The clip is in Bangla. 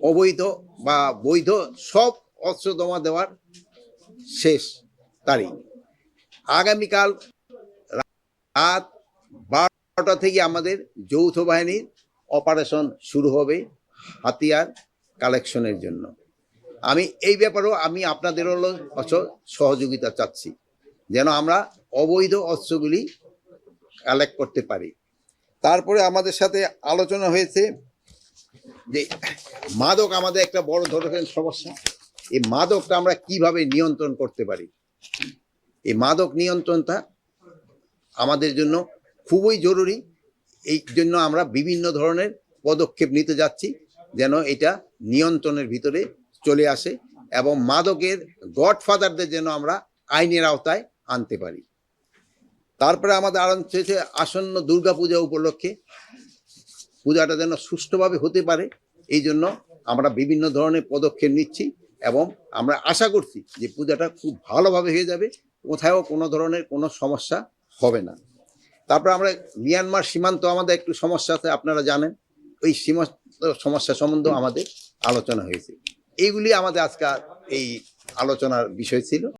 অবৈধ বা বৈধ সব অস্ত্র জমা দেওয়ার শেষ তারিখ। আগামীকাল রাত বারোটা থেকে আমাদের যৌথ বাহিনীর অপারেশন শুরু হবে হাতিয়ার কালেকশনের জন্য। আমি এই ব্যাপারেও আমি আপনাদের হলো অচ- সহযোগিতা চাচ্ছি, যেন আমরা অবৈধ অস্ত্রগুলি কালেক্ট করতে পারি। তারপরে আমাদের সাথে আলোচনা হয়েছে যে মাদক আমাদের একটা বড় ধরনের সমস্যা। এই মাদকটা আমরা কীভাবে নিয়ন্ত্রণ করতে পারি? এই মাদক নিয়ন্ত্রণটা আমাদের জন্য খুবই জরুরি। এই জন্য আমরা বিভিন্ন ধরনের পদক্ষেপ নিতে যাচ্ছি যেন এটা নিয়ন্ত্রণের ভিতরে চলে আসে এবং মাদকের গডফাদারদের যেন আমরা আইনের আওতায় আনতে পারি। তারপরে আমাদের আরম্ভ হয়েছে আসন্ন দুর্গাপূজা উপলক্ষে পূজাটা যেন সুষ্ঠুভাবে হতে পারে, এই জন্য আমরা বিভিন্ন ধরনের পদক্ষেপ নিচ্ছি এবং আমরা আশা করছি যে পূজাটা খুব ভালোভাবে হয়ে যাবে কোথাও কোনো ধরনের কোনো সমস্যা হবে না। তারপর আমরা মিয়ানমার সীমান্ত আমাদের একটু সমস্যা আছে, আপনারা জানেন, ওই সীমান্ত সমস্যা সম্বন্ধে আমাদের আলোচনা হয়েছে। এইগুলি আমাদের আজকাল এই আলোচনার বিষয় ছিল।